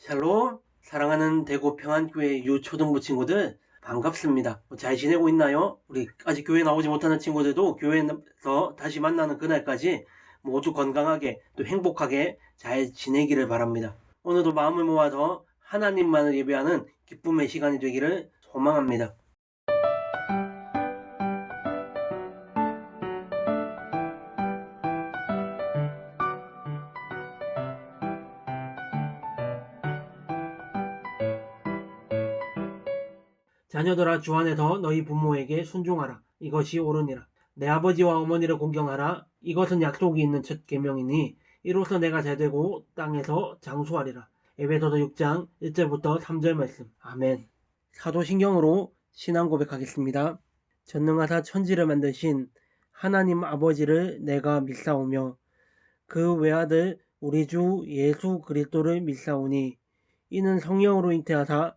샬롬 사랑하는 대구 평안교회 유초등부 친구들 반갑습니다. 뭐잘 지내고 있나요? 우리 아직 교회 나오지 못하는 친구들도 교회에서 다시 만나는 그날까지 모두 건강하게 또 행복하게 잘 지내기를 바랍니다. 오늘도 마음을 모아서 하나님만을 예배하는 기쁨의 시간이 되기를 소망합니다. 자녀들아 주 안에서 너희 부모에게 순종하라. 이것이 옳으니라. 내 아버지와 어머니를 공경하라. 이것은 약속이 있는 첫 계명이니 이로써 내가 잘되고 땅에서 장수하리라. 에베소서 6장 1절부터 3절 말씀. 아멘. 사도신경으로 신앙 고백하겠습니다. 전능하사 천지를 만드신 하나님 아버지를 내가 믿사오며 그 외아들 우리 주 예수 그리스도를 믿사오니 이는 성령으로 잉태하사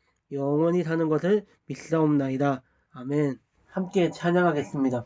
영원히 사는 것을 믿사옵나이다. 아멘. 함께 찬양하겠습니다.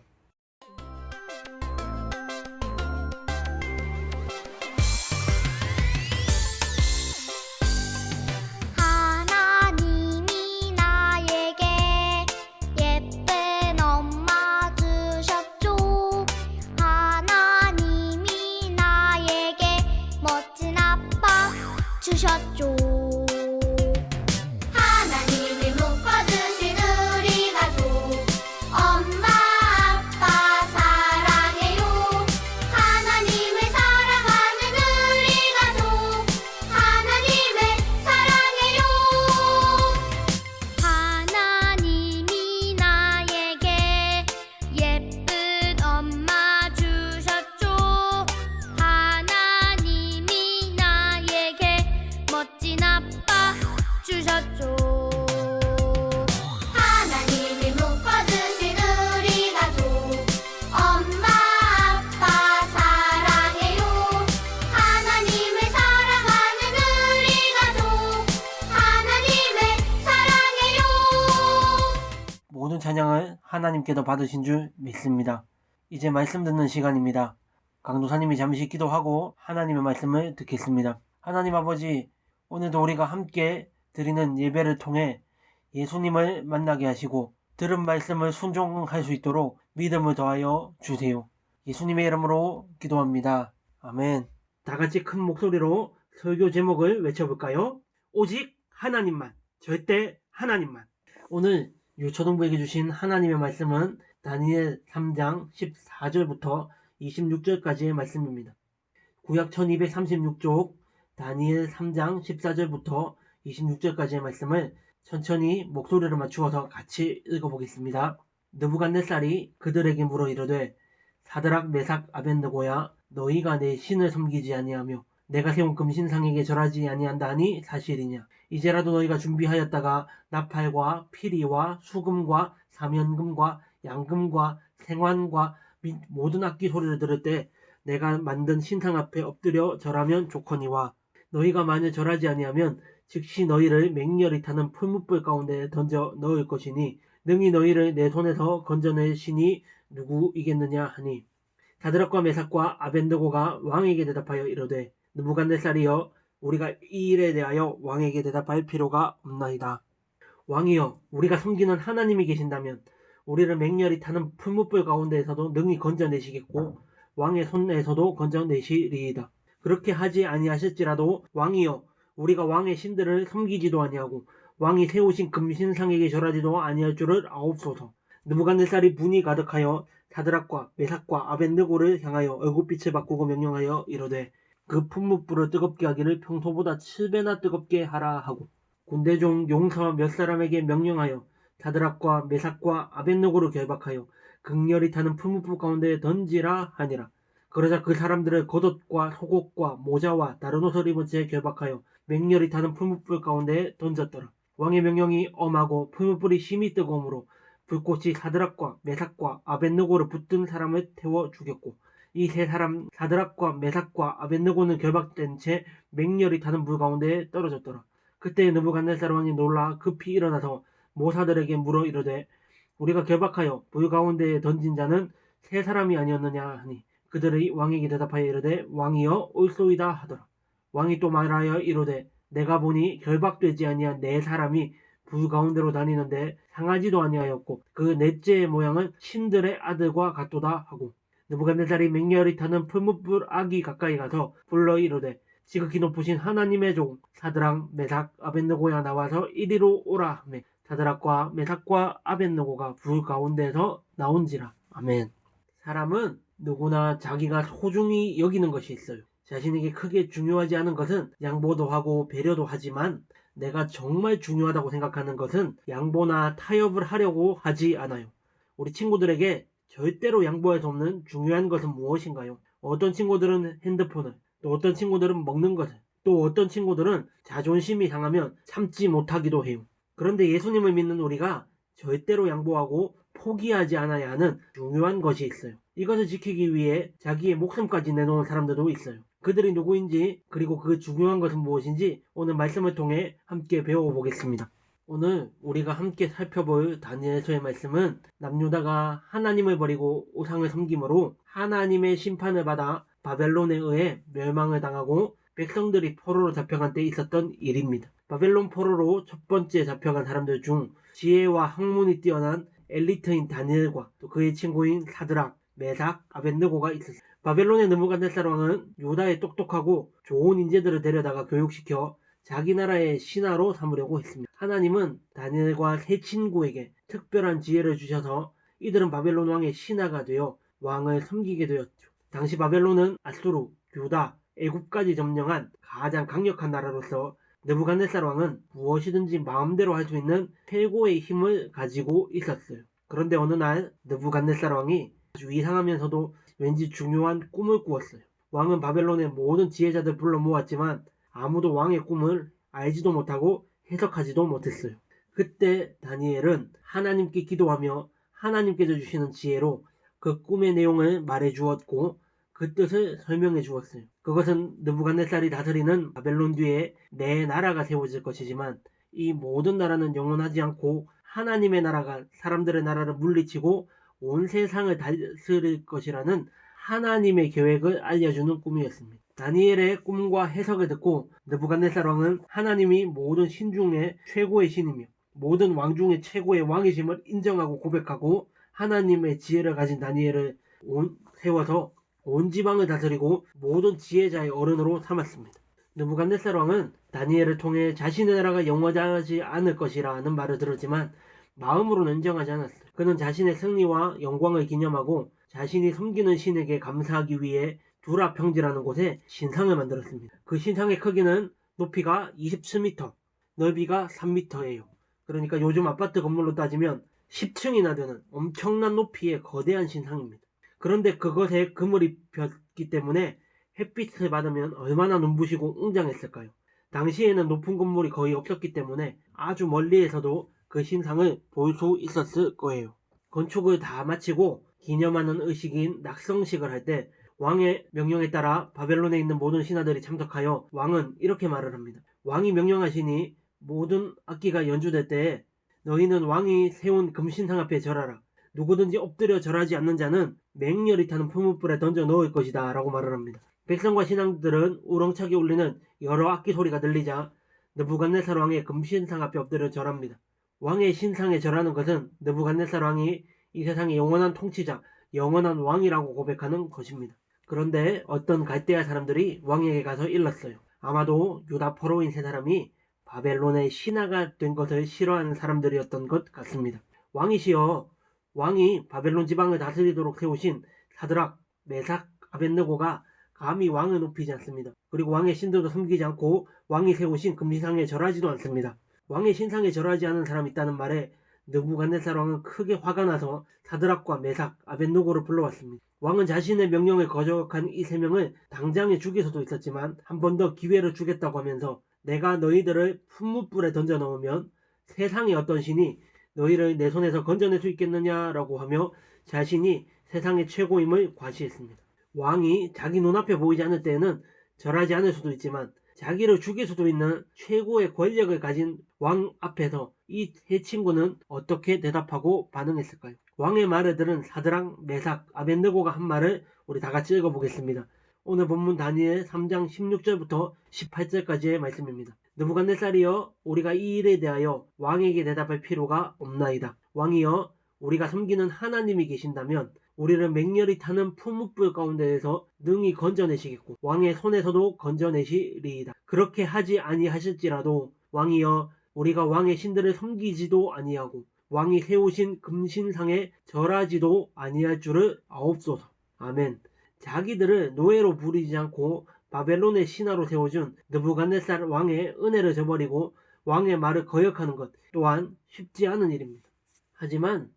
하나님께서 받으신 줄 믿습니다. 이제 말씀 듣는 시간입니다. 강도사님이 잠시 기도하고 하나님의 말씀을 듣겠습니다. 하나님 아버지, 오늘도 우리가 함께 드리는 예배를 통해 예수님을 만나게 하시고 들은 말씀을 순종할 수 있도록 믿음을 더하여 주세요. 예수님의 이름으로 기도합니다. 아멘. 다 같이 큰 목소리로 설교 제목을 외쳐볼까요? 오직 하나님만, 절대 하나님만. 오늘 유초등부에게 주신 하나님의 말씀은 다니엘 3장 14절부터 26절까지의 말씀입니다. 구약 1236쪽 다니엘 3장 14절부터 26절까지의 말씀을 천천히 목소리를 맞추어서 같이 읽어보겠습니다. 느부갓네살이 그들에게 물어 이르되 사드락 메삭 아벤느고야 너희가 내 신을 섬기지 아니하며 내가 세운 금신상에게 절하지 아니한다 하니 사실이냐? 이제라도 너희가 준비하였다가 나팔과 피리와 수금과 사면금과 양금과 생환과 및 모든 악기 소리를 들을 때 내가 만든 신상 앞에 엎드려 절하면 좋거니와 너희가 만일 절하지 아니하면 즉시 너희를 맹렬히 타는 풀무불 가운데 던져 넣을 것이니 능히 너희를 내 손에서 건져낼 신이 누구이겠느냐 하니 다드락과 메삭과 아벤드고가 왕에게 대답하여 이르되 느부갓네살이여 우리가 이 일에 대하여 왕에게 대답할 필요가 없나이다. 왕이여 우리가 섬기는 하나님이 계신다면 우리를 맹렬히 타는 풀무불 가운데에서도 능히 건져내시겠고 왕의 손에서도 건져내시리이다. 그렇게 하지 아니하실지라도 왕이여 우리가 왕의 신들을 섬기지도 아니하고 왕이 세우신 금신상에게 절하지도 아니할 줄을 아옵소서. 느부갓네살이 분이 가득하여 사드락과 메삭과 아벤드고를 향하여 얼굴빛을 바꾸고 명령하여 이르되 그 품무불을 뜨겁게 하기를 평소보다 7배나 뜨겁게 하라 하고 군대중 용사 몇 사람에게 명령하여 사드락과 메삭과 아벤노고를 결박하여 극렬히 타는 풀무불 가운데 던지라 하니라. 그러자 그 사람들을 겉옷과 속옷과 모자와 다른 옷을 입은 채 결박하여 맹렬히 타는 풀무불 가운데 던졌더라. 왕의 명령이 엄하고 풀무불이 심히 뜨거우므로 불꽃이 사드락과 메삭과 아벤느고를 붙든 사람을 태워 죽였고 이 세 사람 사드락과 메삭과 아벤느고는 결박된 채 맹렬히 타는 불 가운데 떨어졌더라. 그때 느부갓네살 왕이 놀라 급히 일어나서 모사들에게 물어 이르되 우리가 결박하여 불 가운데에 던진 자는 세 사람이 아니었느냐 하니 그들의 왕에게 대답하여 이르되 왕이여 옳소이다 하더라. 왕이 또 말하여 이르되 내가 보니 결박되지 아니한 네 사람이 불 가운데로 다니는데 상하지도 아니하였고 그 넷째의 모양은 신들의 아들과 같도다 하고 느부갓네살이 맹렬히 타는 풀무불 아기 가까이 가서 불러 이르되 지극히 높으신 하나님의 종 사드랑 메삭 아벤느고야 나와서 이리로 오라 하매 사드락과 메삭과 아벤느고가 불 가운데서 나온지라. 아멘. 사람은 누구나 자기가 소중히 여기는 것이 있어요. 자신에게 크게 중요하지 않은 것은 양보도 하고 배려도 하지만 내가 정말 중요하다고 생각하는 것은 양보나 타협을 하려고 하지 않아요. 우리 친구들에게 절대로 양보할 수 없는 중요한 것은 무엇인가요? 어떤 친구들은 핸드폰을, 또 어떤 친구들은 먹는 것을, 또 어떤 친구들은 자존심이 상하면 참지 못하기도 해요. 그런데 예수님을 믿는 우리가 절대로 양보하고 포기하지 않아야 하는 중요한 것이 있어요. 이것을 지키기 위해 자기의 목숨까지 내놓은 사람들도 있어요. 그들이 누구인지 그리고 그 중요한 것은 무엇인지 오늘 말씀을 통해 함께 배워보겠습니다. 오늘 우리가 함께 살펴볼 다니엘서의 말씀은 남유다가 하나님을 버리고 우상을 섬김으로 하나님의 심판을 받아 바벨론에 의해 멸망을 당하고 백성들이 포로로 잡혀간 때 있었던 일입니다. 바벨론 포로로 첫 번째 잡혀간 사람들 중 지혜와 학문이 뛰어난 엘리트인 다니엘과 또 그의 친구인 사드락, 메삭, 아벤느고가 있었습니다. 바벨론의 느부갓네살 왕은 유다의 똑똑하고 좋은 인재들을 데려다가 교육시켜 자기 나라의 신하로 삼으려고 했습니다. 하나님은 다니엘과 세 친구에게 특별한 지혜를 주셔서 이들은 바벨론 왕의 신하가 되어 왕을 섬기게 되었죠. 당시 바벨론은 아수르, 유다, 애굽까지 점령한 가장 강력한 나라로서 느부갓네살 왕은 무엇이든지 마음대로 할 수 있는 최고의 힘을 가지고 있었어요. 그런데 어느 날 느부갓네살 왕이 아주 이상하면서도 왠지 중요한 꿈을 꾸었어요. 왕은 바벨론의 모든 지혜자들 불러 모았지만 아무도 왕의 꿈을 알지도 못하고 해석하지도 못했어요. 그때 다니엘은 하나님께 기도하며 하나님께서 주시는 지혜로 그 꿈의 내용을 말해 주었고 그 뜻을 설명해 주었어요. 그것은 느부갓네살이 다스리는 바벨론 뒤에 내 나라가 세워질 것이지만 이 모든 나라는 영원하지 않고 하나님의 나라가 사람들의 나라를 물리치고 온 세상을 다스릴 것이라는 하나님의 계획을 알려주는 꿈이었습니다. 다니엘의 꿈과 해석을 듣고 느부갓네살 왕은 하나님이 모든 신 중에 최고의 신이며 모든 왕 중에 최고의 왕이심을 인정하고 고백하고 하나님의 지혜를 가진 다니엘을 온, 세워서 온 지방을 다스리고 모든 지혜자의 어른으로 삼았습니다. 느부갓네살 왕은 다니엘을 통해 자신의 나라가 영원하지 않을 것이라는 말을 들었지만 마음으로는 인정하지 않았어요. 그는 자신의 승리와 영광을 기념하고 자신이 섬기는 신에게 감사하기 위해 두라 평지라는 곳에 신상을 만들었습니다. 그 신상의 크기는 높이가 27m, 넓이가 3m예요. 그러니까 요즘 아파트 건물로 따지면 10층이나 되는 엄청난 높이의 거대한 신상입니다. 그런데 그것에 금을 입혔기 때문에 햇빛을 받으면 얼마나 눈부시고 웅장했을까요? 당시에는 높은 건물이 거의 없었기 때문에 아주 멀리에서도 그 신상을 볼 수 있었을 거예요. 건축을 다 마치고 기념하는 의식인 낙성식을 할 때 왕의 명령에 따라 바벨론에 있는 모든 신하들이 참석하여 왕은 이렇게 말을 합니다. 왕이 명령하시니 모든 악기가 연주될 때에 너희는 왕이 세운 금신상 앞에 절하라. 누구든지 엎드려 절하지 않는 자는 맹렬히 타는 풀무불에 던져 넣을 것이다 라고 말을 합니다. 백성과 신앙들은 우렁차게 울리는 여러 악기 소리가 들리자 느부갓네살 왕의 금신상 앞에 엎드려 절합니다. 왕의 신상에 절하는 것은 느부갓네살 왕이 이 세상의 영원한 통치자, 영원한 왕이라고 고백하는 것입니다. 그런데 어떤 갈대아 사람들이 왕에게 가서 일렀어요. 아마도 유다 포로인 세 사람이 바벨론의 신하가 된 것을 싫어하는 사람들이었던 것 같습니다. 왕이시여, 왕이 바벨론 지방을 다스리도록 세우신 사드락, 메삭, 아벤느고가 감히 왕을 높이지 않습니다. 그리고 왕의 신들도 섬기지 않고 왕이 세우신 금신상에 절하지도 않습니다. 왕의 신상에 절하지 않은 사람이 있다는 말에 느부갓네살 왕은 크게 화가 나서 사드락과 메삭, 아벤노고를 불러왔습니다. 왕은 자신의 명령을 거역한 이 세 명을 당장에 죽일 수도 있었지만 한 번 더 기회를 주겠다고 하면서 내가 너희들을 풀무불에 던져 넣으면 세상의 어떤 신이 너희를 내 손에서 건져낼 수 있겠느냐라고 하며 자신이 세상의 최고임을 과시했습니다. 왕이 자기 눈앞에 보이지 않을 때에는 절하지 않을 수도 있지만 자기를 죽일 수도 있는 최고의 권력을 가진 왕 앞에서 이 세 친구는 어떻게 대답하고 반응했을까요? 왕의 말을 들은 사드랑, 메삭, 아벤느고가 한 말을 우리 다 같이 읽어보겠습니다. 오늘 본문 다니엘 3장 16절부터 18절까지의 말씀입니다. 느부갓네살이여 우리가 이 일에 대하여 왕에게 대답할 필요가 없나이다. 왕이여 우리가 섬기는 하나님이 계신다면 우리를 맹렬히 타는 풀무불 가운데에서 능히 건져내시겠고 왕의 손에서도 건져내시리이다. 그렇게 하지 아니하실지라도 왕이여 우리가 왕의 신들을 섬기지도 아니하고 왕이 세우신 금신상에 절하지도 아니할 줄을 아옵소서. 아멘. 자기들을 노예로 부리지 않고 바벨론의 신하로 세워준 느부갓네살 왕의 은혜를 저버리고 왕의 말을 거역하는 것 또한 쉽지 않은 일입니다. 하지만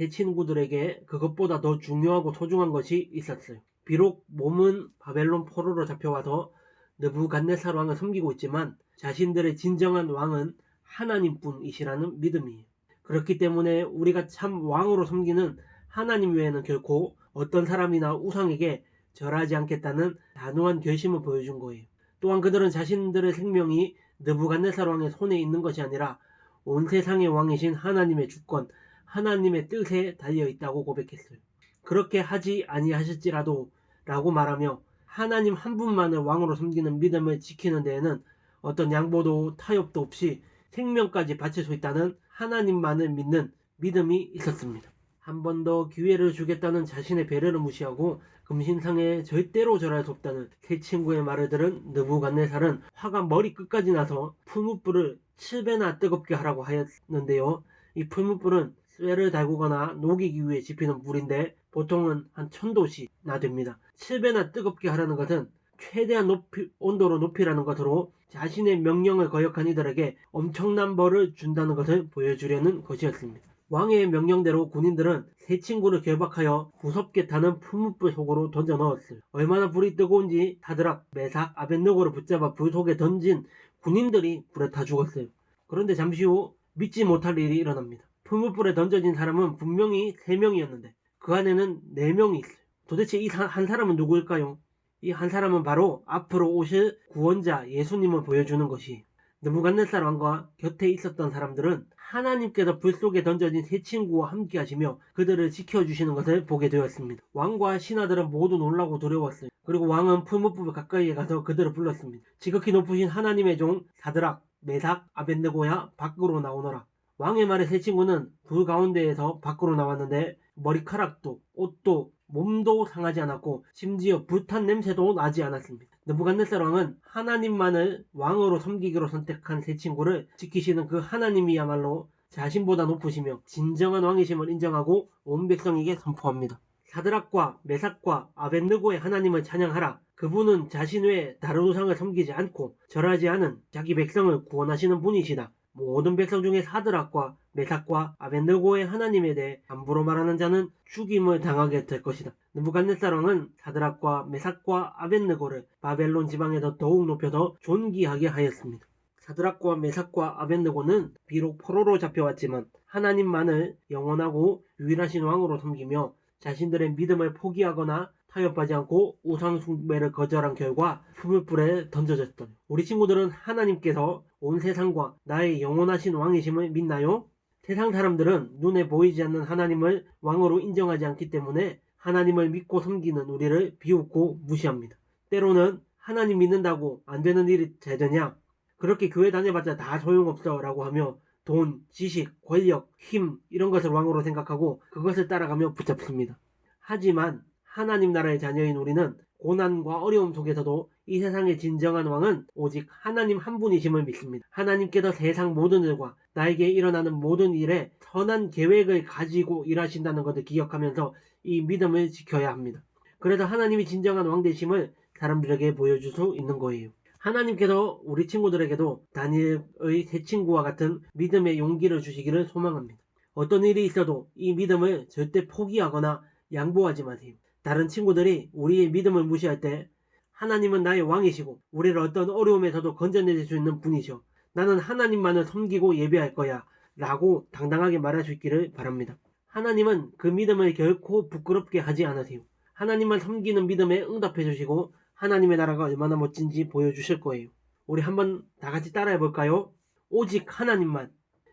세 친구들에게 그것보다 더 중요하고 소중한 것이 있었어요. 비록 몸은 바벨론 포로로 잡혀와서 느부갓네살 왕을 섬기고 있지만 자신들의 진정한 왕은 하나님뿐이시라는 믿음이에요. 그렇기 때문에 우리가 참 왕으로 섬기는 하나님 외에는 결코 어떤 사람이나 우상에게 절하지 않겠다는 단호한 결심을 보여준 거예요. 또한 그들은 자신들의 생명이 느부갓네살 왕의 손에 있는 것이 아니라 온 세상의 왕이신 하나님의 주권, 하나님의 뜻에 달려 있다고 고백했어요. 그렇게 하지 아니하실지라도 라고 말하며 하나님 한 분만을 왕으로 섬기는 믿음을 지키는 데에는 어떤 양보도 타협도 없이 생명까지 바칠 수 있다는 하나님만을 믿는 믿음이 있었습니다. 한 번 더 기회를 주겠다는 자신의 배려를 무시하고 금신상에 절대로 절할 수 없다는 세 친구의 말을 들은 느부갓네살은 화가 머리 끝까지 나서 풀무불을 7배나 뜨겁게 하라고 하였는데요. 이 풀무불은 쇠를 달구거나 녹이기 위해 지피는 불인데 보통은 한 천도시나 됩니다. 7배나 뜨겁게 하라는 것은 최대한 높이, 온도로 높이라는 것으로 자신의 명령을 거역한 이들에게 엄청난 벌을 준다는 것을 보여주려는 것이었습니다. 왕의 명령대로 군인들은 세 친구를 결박하여 무섭게 타는 풀무불 속으로 던져 넣었어요. 얼마나 불이 뜨거운지 타드락, 메삭, 아벤노고를 붙잡아 불 속에 던진 군인들이 불에 타 죽었어요. 그런데 잠시 후 믿지 못할 일이 일어납니다. 풀무불에 던져진 사람은 분명히 3명이었는데 그 안에는 4명이 있어요. 도대체 이 한 사람은 누구일까요? 이 한 사람은 바로 앞으로 오실 구원자 예수님을 보여주는 것이 느부갓네살 왕과 곁에 있었던 사람들은 하나님께서 불 속에 던져진 세 친구와 함께 하시며 그들을 지켜주시는 것을 보게 되었습니다. 왕과 신하들은 모두 놀라고 두려웠어요. 그리고 왕은 풀무불 가까이에 가서 그들을 불렀습니다. 지극히 높으신 하나님의 종 사드락, 메삭, 아벤느고야 밖으로 나오너라. 왕의 말에 세 친구는 불 가운데에서 밖으로 나왔는데 머리카락도 옷도 몸도 상하지 않았고 심지어 불탄 냄새도 나지 않았습니다. 느부갓네살 왕은 하나님만을 왕으로 섬기기로 선택한 세 친구를 지키시는 그 하나님이야말로 자신보다 높으시며 진정한 왕이심을 인정하고 온 백성에게 선포합니다. 사드락과 메삭과 아벤느고의 하나님을 찬양하라. 그분은 자신 외에 다른 우상을 섬기지 않고 절하지 않은 자기 백성을 구원하시는 분이시다. 모든 백성 중에 사드락과 메삭과 아벤느고의 하나님에 대해 함부로 말하는 자는 죽임을 당하게 될 것이다. 느부갓네살 왕은 사드락과 메삭과 아벤느고를 바벨론 지방에서 더욱 높여서 존귀하게 하였습니다. 사드락과 메삭과 아벤느고는 비록 포로로 잡혀왔지만 하나님만을 영원하고 유일하신 왕으로 섬기며 자신들의 믿음을 포기하거나 타협하지 않고 우상 숭배를 거절한 결과 풀불에 던져졌던 우리 친구들은 하나님께서 온 세상과 나의 영원하신 왕이심을 믿나요? 세상 사람들은 눈에 보이지 않는 하나님을 왕으로 인정하지 않기 때문에 하나님을 믿고 섬기는 우리를 비웃고 무시합니다. 때로는 하나님 믿는다고 안 되는 일이 잘 되냐? 그렇게 교회 다녀봤자 다 소용없어 라고 하며 돈, 지식, 권력, 힘 이런 것을 왕으로 생각하고 그것을 따라가며 붙잡습니다. 하지만 하나님 나라의 자녀인 우리는 고난과 어려움 속에서도 이 세상의 진정한 왕은 오직 하나님 한 분이심을 믿습니다. 하나님께서 세상 모든 일과 나에게 일어나는 모든 일에 선한 계획을 가지고 일하신다는 것을 기억하면서 이 믿음을 지켜야 합니다. 그래서 하나님이 진정한 왕 되심을 사람들에게 보여줄 수 있는 거예요. 하나님께서 우리 친구들에게도 다니엘의 세 친구와 같은 믿음의 용기를 주시기를 소망합니다. 어떤 일이 있어도 이 믿음을 절대 포기하거나 양보하지 마세요. 다른 친구들이 우리의 믿음을 무시할 때 하나님은 나의 왕이시고 우리를 어떤 어려움에서도 건져내실 수 있는 분이셔. 나는 하나님만을 섬기고 예배할 거야. 라고 당당하게 말할 수 있기를 바랍니다. 하나님은 그 믿음을 결코 부끄럽게 하지 않으세요. 하나님만 섬기는 믿음에 응답해 주시고 하나님의 나라가 얼마나 멋진지 보여주실 거예요. 우리 한번 다 같이 따라해 볼까요? 오직 하나님만,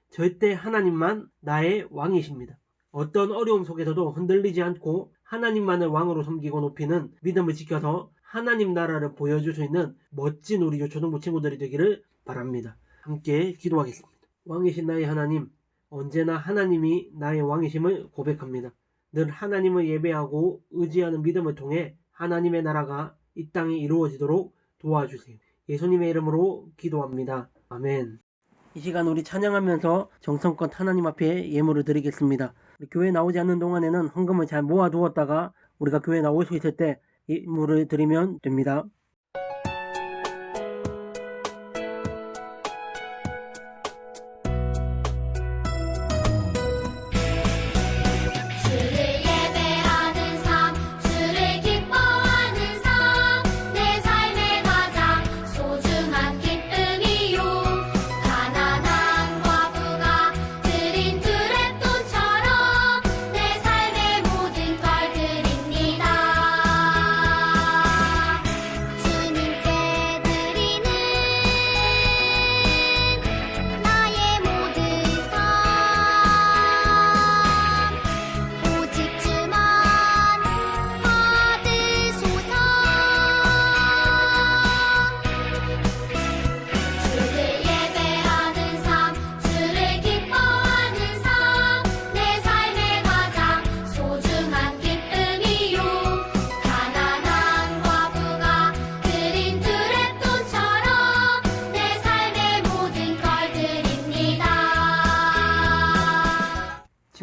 절대 하나님만 나의 왕이십니다. 어떤 어려움 속에서도 흔들리지 않고 하나님만을 왕으로 섬기고 높이는 믿음을 지켜서 하나님 나라를 보여줄 수 있는 멋진 우리 초등부 친구들이 되기를 바랍니다. 함께 기도하겠습니다. 왕이신 나의 하나님, 언제나 하나님이 나의 왕이심을 고백합니다. 늘 하나님을 예배하고 의지하는 믿음을 통해 하나님의 나라가 이 땅에 이루어지도록 도와주세요. 예수님의 이름으로 기도합니다. 아멘. 이 시간 우리 찬양하면서 정성껏 하나님 앞에 예물을 드리겠습니다. 교회 나오지 않는 동안에는 헌금을 잘 모아두었다가 우리가 교회 나올 수 있을 때 예물을 드리면 됩니다.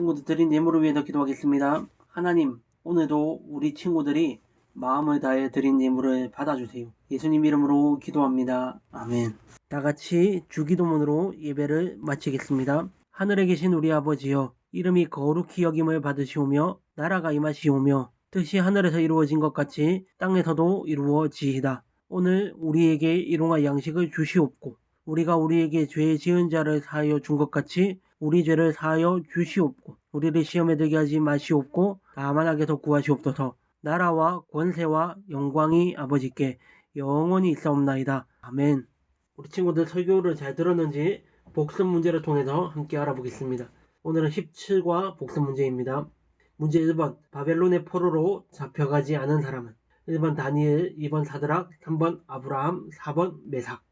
친구들 드린 예물을 위해서 기도하겠습니다. 하나님, 오늘도 우리 친구들이 마음을 다해 드린 예물을 받아주세요. 예수님 이름으로 기도합니다. 아멘. 다 같이 주기도문으로 예배를 마치겠습니다. 하늘에 계신 우리 아버지여, 이름이 거룩히 여김을 받으시오며, 나라가 임하시오며, 뜻이 하늘에서 이루어진 것 같이 땅에서도 이루어지이다. 오늘 우리에게 일용할 양식을 주시옵고, 우리가 우리에게 죄 지은 자를 사하여 준 것 같이 우리 죄를 사하여 주시옵고 우리를 시험에 들게 하지 마시옵고 다만 악에서 구하시옵소서 나라와 권세와 영광이 아버지께 영원히 있사옵나이다. 아멘 우리 친구들 설교를 잘 들었는지 복습 문제를 통해서 함께 알아보겠습니다. 오늘은 17과 복습 문제입니다. 문제 1번 바벨론의 포로로 잡혀가지 않은 사람은 1번 다니엘, 2번 사드락, 3번 아브라함, 4번 메삭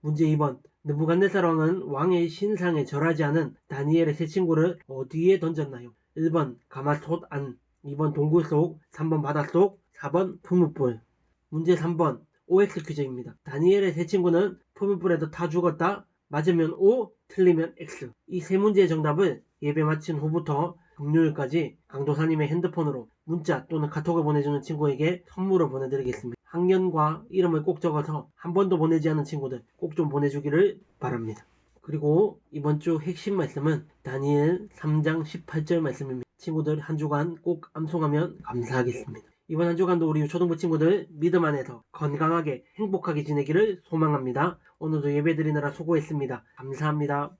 문제 2번 느부갓네살 왕은 왕의 신상에 절하지 않은 다니엘의 세 친구를 어디에 던졌나요? 1번 가마솥 안, 2번 동굴 속, 3번 바닷속, 4번 푸무불. 문제 3번 OX 퀴즈입니다. 다니엘의 세 친구는 푸무불에도 다 죽었다. 맞으면 O, 틀리면 X. 이 세 문제의 정답을 예배 마친 후부터 금요일까지 강도사님의 핸드폰으로 문자 또는 카톡을 보내주는 친구에게 선물을 보내드리겠습니다. 학년과 이름을 꼭 적어서 한 번도 보내지 않은 친구들 꼭 좀 보내주기를 바랍니다. 그리고 이번 주 핵심 말씀은 다니엘 3장 18절 말씀입니다. 친구들 한 주간 꼭 암송하면 감사하겠습니다. 이번 한 주간도 우리 초등부 친구들 믿음 안에서 건강하게 행복하게 지내기를 소망합니다. 오늘도 예배 드리느라 수고했습니다. 감사합니다.